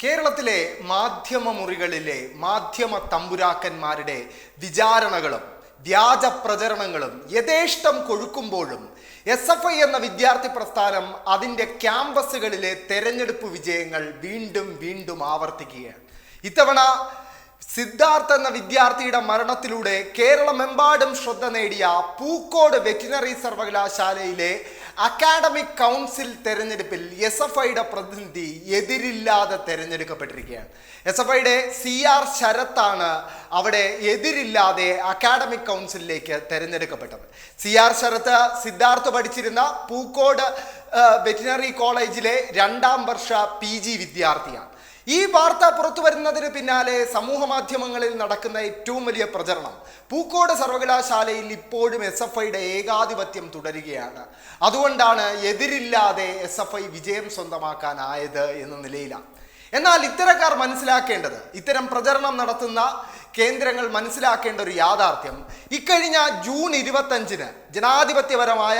കേരളത്തിലെ മാധ്യമ മുറികളിലെ മാധ്യമ തമ്പുരാക്കന്മാരുടെ വിചാരണകളും വ്യാജ പ്രചരണങ്ങളും യഥേഷ്ടം കൊഴുക്കുമ്പോഴും എസ് എഫ് ഐ എന്ന വിദ്യാർത്ഥി പ്രസ്ഥാനം അതിന്റെ ക്യാമ്പസുകളിലെ തെരഞ്ഞെടുപ്പ് വിജയങ്ങൾ വീണ്ടും വീണ്ടും ആവർത്തിക്കുകയാണ്. ഇത്തവണ സിദ്ധാർത്ഥ് എന്ന വിദ്യാർത്ഥിയുടെ മരണത്തിലൂടെ കേരളമെമ്പാടും ശ്രദ്ധ നേടിയ പൂക്കോട് വെറ്റിനറി സർവകലാശാലയിലെ അക്കാഡമിക് കൗൺസിൽ തെരഞ്ഞെടുപ്പിൽ എസ് എഫ് ഐയുടെ പ്രതിനിധി എതിരില്ലാതെ തെരഞ്ഞെടുക്കപ്പെട്ടിരിക്കുകയാണ്. എസ് എഫ് ഐയുടെ സി ആർ ശരത്താണ് അവിടെ എതിരില്ലാതെ അക്കാഡമിക് കൗൺസിലിലേക്ക് തെരഞ്ഞെടുക്കപ്പെട്ടത്. സി ആർ ശരത്ത് സിദ്ധാർത്ഥ് പഠിച്ചിരുന്ന പൂക്കോട് വെറ്റിനറി കോളേജിലെ രണ്ടാം വർഷ പി ജി വിദ്യാർത്ഥിയാണ്. ഈ വാർത്ത പുറത്തു വരുന്നതിന് പിന്നാലെ സമൂഹ മാധ്യമങ്ങളിൽ നടക്കുന്ന ഏറ്റവും വലിയ പ്രചരണം. പൂക്കോട് സർവകലാശാലയിൽ ഇപ്പോഴും എസ് എഫ് ഐയുടെ ഏകാധിപത്യം തുടരുകയാണ്. അതുകൊണ്ടാണ് എതിരില്ലാതെ എസ് എഫ് ഐ വിജയം സ്വന്തമാക്കാനായത് എന്ന നിലയിലാണ് എന്നാൽ ഇത്തരക്കാർ മനസ്സിലാക്കേണ്ടത് ഇത്തരം പ്രചരണം നടത്തുന്ന കേന്ദ്രങ്ങൾ മനസ്സിലാക്കേണ്ട ഒരു യാഥാർത്ഥ്യം. ഇക്കഴിഞ്ഞ ജൂൺ ഇരുപത്തഞ്ചിന് ജനാധിപത്യപരമായ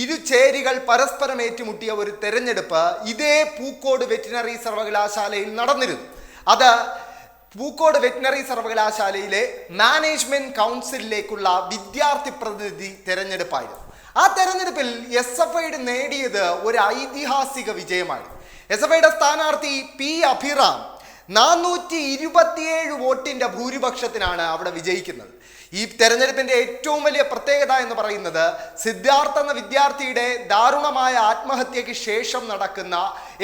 ഇരു ചേരികൾ പരസ്പരം ഏറ്റുമുട്ടിയ ഒരു തെരഞ്ഞെടുപ്പ് ഇതേ പൂക്കോട് വെറ്റിനറി സർവകലാശാലയിൽ നടന്നിരുന്നു. അത് പൂക്കോട് വെറ്റിനറി സർവകലാശാലയിലെ മാനേജ്മെന്റ് കൗൺസിലിലേക്കുള്ള വിദ്യാർത്ഥി പ്രതിനിധി തെരഞ്ഞെടുപ്പായിരുന്നു. ആ തെരഞ്ഞെടുപ്പിൽ എസ് എഫ് ഐഡ് നേടിയത് ഒരു ഐതിഹാസിക വിജയമാണ് എസ് എഫ് ഐയുടെ സ്ഥാനാർത്ഥി പി അഭിറാം നാനൂറ്റി ഇരുപത്തിയേഴ് വോട്ടിന്റെ ഭൂരിപക്ഷത്തിനാണ് അവിടെ വിജയിക്കുന്നത്. ഈ തെരഞ്ഞെടുപ്പിന്റെ ഏറ്റവും വലിയ പ്രത്യേകത എന്ന് പറയുന്നത് സിദ്ധാർത്ഥ എന്ന വിദ്യാർത്ഥിയുടെ ദാരുണമായ ആത്മഹത്യയ്ക്ക് ശേഷം നടക്കുന്ന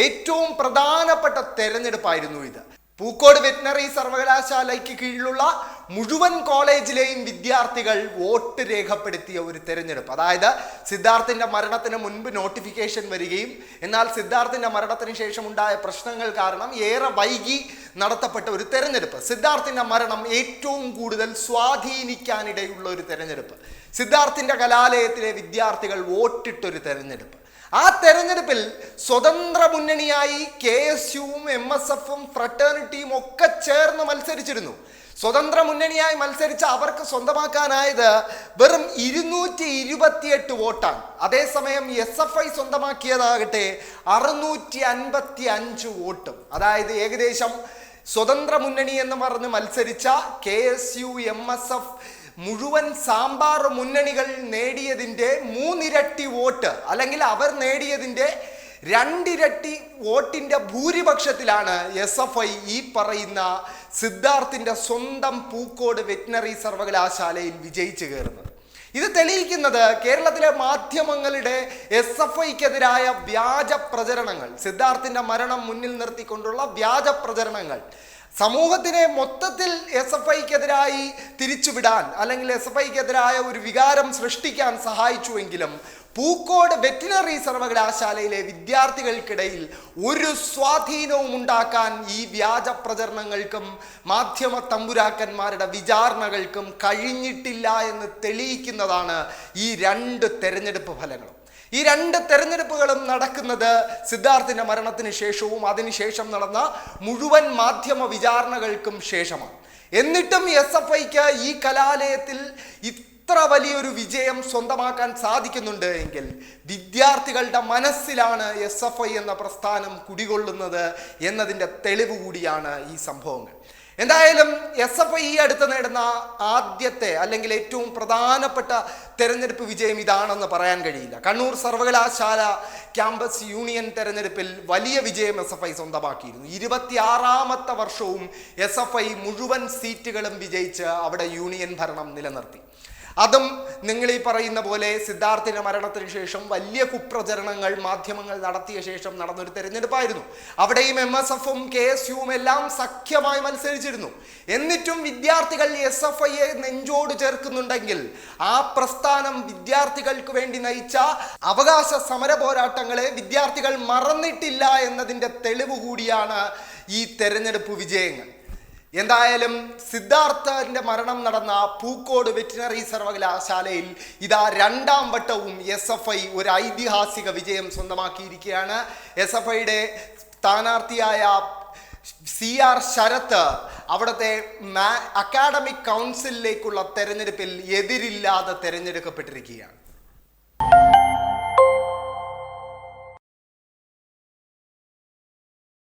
ഏറ്റവും പ്രധാനപ്പെട്ട തെരഞ്ഞെടുപ്പായിരുന്നു ഇത്. പൂക്കോട് വെറ്റിനറി സർവകലാശാലയ്ക്ക് കീഴിലുള്ള മുഴുവൻ കോളേജിലെയും വിദ്യാർത്ഥികൾ വോട്ട് രേഖപ്പെടുത്തിയ ഒരു തെരഞ്ഞെടുപ്പ്. അതായത് സിദ്ധാർത്ഥിന്റെ മരണത്തിന് മുൻപ് നോട്ടിഫിക്കേഷൻ വരികയും എന്നാൽ സിദ്ധാർത്ഥിന്റെ മരണത്തിന് ശേഷം ഉണ്ടായ പ്രശ്നങ്ങൾ കാരണം ഏറെ വൈകി നടത്തപ്പെട്ട ഒരു തെരഞ്ഞെടുപ്പ്. സിദ്ധാർത്ഥിന്റെ മരണം ഏറ്റവും കൂടുതൽ സ്വാധീനിക്കാനിടയുള്ള ഒരു തെരഞ്ഞെടുപ്പ്. സിദ്ധാർത്ഥിന്റെ കലാലയത്തിലെ വിദ്യാർത്ഥികൾ വോട്ടിട്ടൊരു തെരഞ്ഞെടുപ്പ്. ആ തെരഞ്ഞെടുപ്പിൽ സ്വതന്ത്ര മുന്നണിയായി കെ എസ് യുവും എം എസ് എഫും ഫ്രട്ടേണിറ്റിയും ഒക്കെ ചേർന്ന് മത്സരിച്ചിരുന്നു. സ്വതന്ത്ര മുന്നണിയായി മത്സരിച്ച അവർക്ക് സ്വന്തമാക്കാനായത് വെറും ഇരുന്നൂറ്റി ഇരുപത്തിയെട്ട് വോട്ടാണ്. അതേസമയം എസ് എഫ് ഐ സ്വന്തമാക്കിയതാകട്ടെ അറുന്നൂറ്റി അൻപത്തി അഞ്ച് വോട്ടും. അതായത് ഏകദേശം സ്വതന്ത്ര മുന്നണി എന്ന് പറഞ്ഞ് മത്സരിച്ച K S U M S F മുഴുവൻ സാമ്പാർ മുന്നണികൾ നേടിയതിന്റെ മൂന്നിരട്ടി വോട്ട് അല്ലെങ്കിൽ അവർ നേടിയതിന്റെ രണ്ടിരട്ടി വോട്ടിന്റെ ഭൂരിപക്ഷത്തിലാണ് എസ് എഫ് ഐ ഈ പറയുന്ന സിദ്ധാർത്ഥിന്റെ സ്വന്തം പൂക്കോട് വെറ്റിനറി സർവകലാശാലയിൽ വിജയിച്ചു കയറുന്നത്. ഇത് തെളിയിക്കുന്നത് കേരളത്തിലെ മാധ്യമങ്ങളുടെ എസ് എഫ് ഐക്കെതിരായ വ്യാജ പ്രചരണങ്ങൾ. സിദ്ധാർത്ഥിന്റെ മരണം മുന്നിൽ നിർത്തിക്കൊണ്ടുള്ള വ്യാജ പ്രചരണങ്ങൾ. സമൂഹത്തിനെ മൊത്തത്തിൽ എസ് എഫ് ഐക്കെതിരായി തിരിച്ചുവിടാൻ അല്ലെങ്കിൽ എസ് എഫ് ഐക്കെതിരായ ഒരു വികാരം സൃഷ്ടിക്കാൻ സഹായിച്ചുവെങ്കിലും പൂക്കോട് വെറ്റിനറി സർവകലാശാലയിലെ വിദ്യാർത്ഥികൾക്കിടയിൽ ഒരു സ്വാധീനവും ഉണ്ടാക്കാൻ ഈ വ്യാജ പ്രചരണങ്ങൾക്കും മാധ്യമ തമ്പുരാക്കന്മാരുടെ വിചാരണകൾക്കും കഴിഞ്ഞിട്ടില്ല എന്ന് തെളിയിക്കുന്നതാണ് ഈ രണ്ട് തെരഞ്ഞെടുപ്പ് ഫലങ്ങളും. ഈ രണ്ട് തെരഞ്ഞെടുപ്പുകളും നടക്കുന്നത് സിദ്ധാർത്ഥിന്റെ മരണത്തിന് ശേഷവും അതിനുശേഷം നടന്ന മുഴുവൻ മാധ്യമ വിചാരണകൾക്കും ശേഷമാണ്. എന്നിട്ടും എസ് എഫ് ഐക്ക് ഈ കലാലയത്തിൽ ഇത്ര വലിയൊരു വിജയം സ്വന്തമാക്കാൻ സാധിക്കുന്നുണ്ട് എങ്കിൽ വിദ്യാർത്ഥികളുടെ മനസ്സിലാണ് എസ് എഫ് ഐ എന്ന പ്രസ്ഥാനം കുടികൊള്ളുന്നത് എന്നതിന്റെ തെളിവ് കൂടിയാണ് ഈ സംഭവങ്ങൾ. എന്തായാലും എസ് എഫ് ഐ ഈ അടുത്ത് നേടുന്ന ആദ്യത്തെ അല്ലെങ്കിൽ ഏറ്റവും പ്രധാനപ്പെട്ട തെരഞ്ഞെടുപ്പ് വിജയം ഇതാണെന്ന് പറയാൻ കഴിയില്ല. കണ്ണൂർ സർവകലാശാല ക്യാമ്പസ് യൂണിയൻ തെരഞ്ഞെടുപ്പിൽ വലിയ വിജയം എസ് എഫ് ഐ സ്വന്തമാക്കിയിരുന്നു. ഇരുപത്തിയാറാമത്തെ വർഷവും എസ് എഫ് ഐ മുഴുവൻ സീറ്റുകളും വിജയിച്ച് അവിടെ യൂണിയൻ ഭരണം നിലനിർത്തി. അതും നിങ്ങൾ ഈ പറയുന്ന പോലെ സിദ്ധാർത്ഥിന്റെ മരണത്തിന് ശേഷം വലിയ കുപ്രചരണങ്ങൾ മാധ്യമങ്ങൾ നടത്തിയ ശേഷം നടന്നൊരു തെരഞ്ഞെടുപ്പായിരുന്നു. അവിടെയും എം എസ് എഫും കെ എസ് യുവും എല്ലാം സഖ്യമായി മത്സരിച്ചിരുന്നു. എന്നിട്ടും വിദ്യാർത്ഥികൾ എസ് എഫ് ഐയെ നെഞ്ചോട് ചേർക്കുന്നുണ്ടെങ്കിൽ ആ പ്രസ്ഥാനം വിദ്യാർത്ഥികൾക്ക് വേണ്ടി നയിച്ച അവകാശ സമര പോരാട്ടങ്ങളെ വിദ്യാർത്ഥികൾ മറന്നിട്ടില്ല എന്നതിന്റെ തെളിവ് കൂടിയാണ് ഈ തെരഞ്ഞെടുപ്പ് വിജയങ്ങൾ. എന്തായാലും സിദ്ധാർത്ഥന്റെ മരണം നടന്ന പൂക്കോട് വെറ്റിനറി സർവകലാശാലയിൽ ഇതാ രണ്ടാം വട്ടവും എസ് എഫ് ഐ ഒരു ഐതിഹാസിക വിജയം സ്വന്തമാക്കിയിരിക്കുകയാണ്. എസ് എഫ് ഐയുടെ സ്ഥാനാർത്ഥിയായ സി ആർ ശരത്ത് അവിടുത്തെ അക്കാഡമിക് കൗൺസിലിലേക്കുള്ള തെരഞ്ഞെടുപ്പിൽ എതിരില്ലാതെ തെരഞ്ഞെടുക്കപ്പെട്ടിരിക്കുകയാണ്.